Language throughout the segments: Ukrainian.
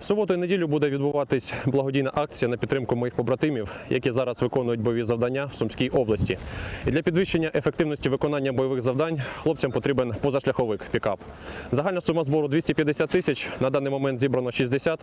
В суботу і неділю буде відбуватись благодійна акція на підтримку моїх побратимів, які зараз виконують бойові завдання в Сумській області. І для підвищення ефективності виконання бойових завдань хлопцям потрібен позашляховик пікап. Загальна сума збору 250 тисяч. На даний момент зібрано 60.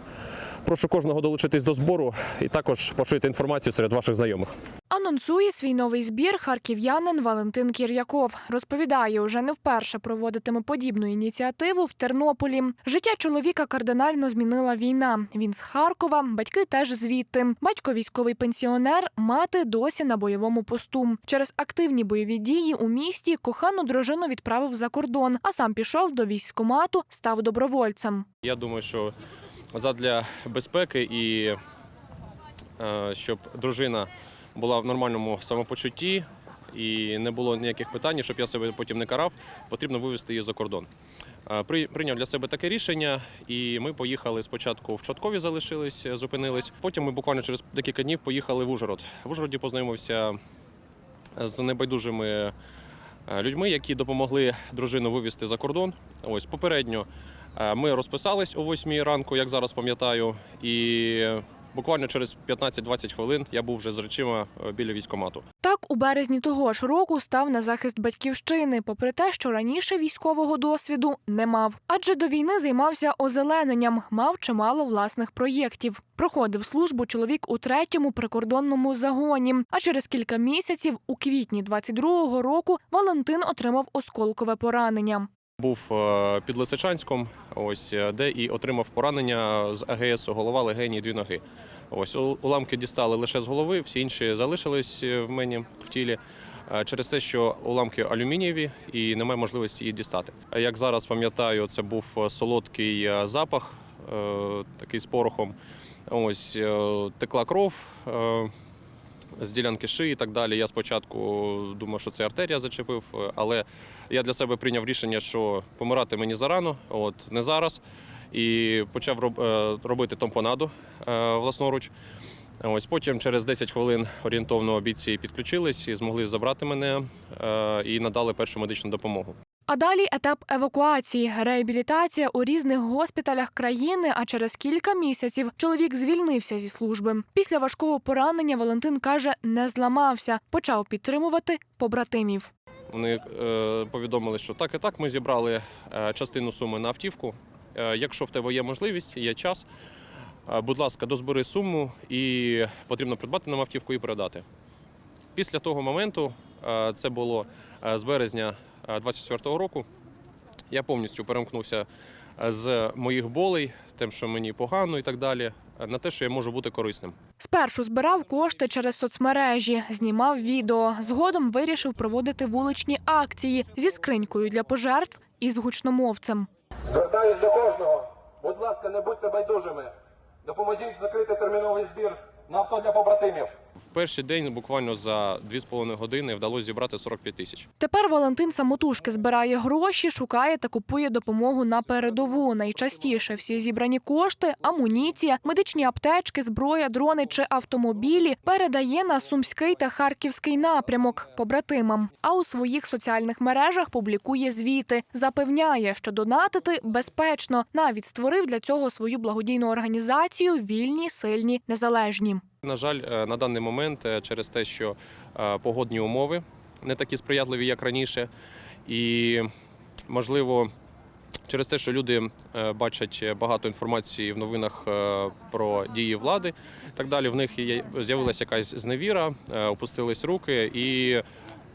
Прошу кожного долучитись до збору і також поширити інформацію серед ваших знайомих. Анонсує свій новий збір харків'янин Валентин Кір'яков. Розповідає, уже не вперше проводитиме подібну ініціативу в Тернополі. Життя чоловіка кардинально змінила війна. Він з Харкова, батьки теж звідти. Батько військовий пенсіонер, мати досі на бойовому посту. Через активні бойові дії у місті кохану дружину відправив за кордон, а сам пішов до військкомату, став добровольцем. Я думаю, що задля безпеки і е, щоб дружина була в нормальному самопочутті і не було ніяких питань, щоб я себе потім не карав, потрібно вивезти її за кордон. Е, при- Прийняв для себе таке рішення, і ми поїхали спочатку в Чоткові, залишились, зупинились. Потім ми буквально через декілька днів поїхали в Ужгород. В Ужгороді познайомився з небайдужими е, людьми, які допомогли дружину вивезти за кордон. Ось попередньо е, ми розписались о 8 ранку, як зараз пам'ятаю, і буквально через 15-20 хвилин я був вже з речима е, біля військкомату. Так, у березні того ж року став на захист батьківщини, попри те, що раніше військового досвіду не мав. Адже до війни займався озелененням, мав чимало власних проєктів. Проходив службу чоловік у третьому прикордонному загоні. А через кілька місяців, у квітні 22-го року, Валентин отримав осколкове поранення. Був е, під Лисичанськом, ось е, де і отримав поранення з АГС, голова, легені, дві ноги. Ось уламки дістали лише з голови, всі інші залишились е, в мені в тілі. е, Через те, що уламки алюмінієві і немає можливості її дістати. Як зараз пам'ятаю, це був е, солодкий е, запах, е, такий з порохом. Ось е, текла кров е, з ділянки шиї і так далі. Я спочатку думав, що це артерія зачепив, е, але я для себе прийняв рішення, що помирати мені зарано, от не зараз. І почав е, робити тампонаду е, власноруч. Ось потім через 10 хвилин орієнтовно бійці підключились і змогли забрати мене і надали першу медичну допомогу. А далі етап евакуації, реабілітація у різних госпіталях країни. А через кілька місяців чоловік звільнився зі служби. Після важкого поранення Валентин каже, не зламався, почав підтримувати побратимів. Вони е, повідомили, що так і так ми зібрали е, частину суми на автівку. Е, якщо в тебе є можливість, є час, будь ласка, дозбери суму і потрібно придбати нам автівку і передати. Після того моменту, це було з березня 24-го року, я повністю перемкнувся е, з моїх болей, тим, що мені погано і так далі, на те, що я можу бути корисним. Спершу збирав кошти через соцмережі, знімав відео. Згодом вирішив проводити вуличні акції зі скринькою для пожертв і з гучномовцем. Звертаюсь до кожного. Будь ласка, не будьте байдужими. Допоможіть закрити терміновий збір на авто для побратимів. В перший день буквально за 2,5 години вдалося зібрати 45 тисяч. Тепер Валентин самотужки збирає гроші, шукає та купує допомогу на передову. Найчастіше всі зібрані кошти, амуніція, медичні аптечки, зброя, дрони чи автомобілі передає на сумський та харківський напрямок побратимам. А у своїх соціальних мережах публікує звіти, запевняє, що донатити безпечно. Навіть створив для цього свою благодійну організацію Вільні, сильні, незалежні. На жаль, е, на даний момент е, через те, що е, погодні умови не такі сприятливі, як раніше, і можливо. Через те, що люди бачать багато інформації в новинах про дії влади, так далі, в них з'явилася якась зневіра, опустились руки, і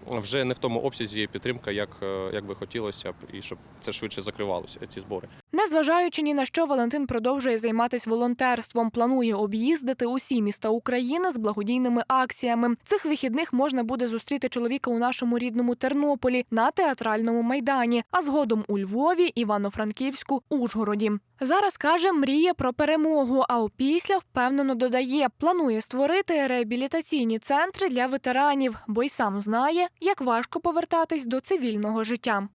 вже не в тому обсязі підтримка, як, е, як би хотілося б, і щоб це швидше закривалося, ці збори. Незважаючи ні на що, Валентин продовжує займатися волонтерством. Планує об'їздити усі міста України з благодійними акціями. Цих вихідних можна буде зустріти чоловіка у нашому рідному Тернополі на театральному майдані, а згодом у Львові, Івано-Франківську, Ужгороді. Зараз каже, мріє про перемогу. А опісля впевнено додає, планує створити реабілітаційні центри для ветеранів, бо й сам знає, як важко повертатись до цивільного життя.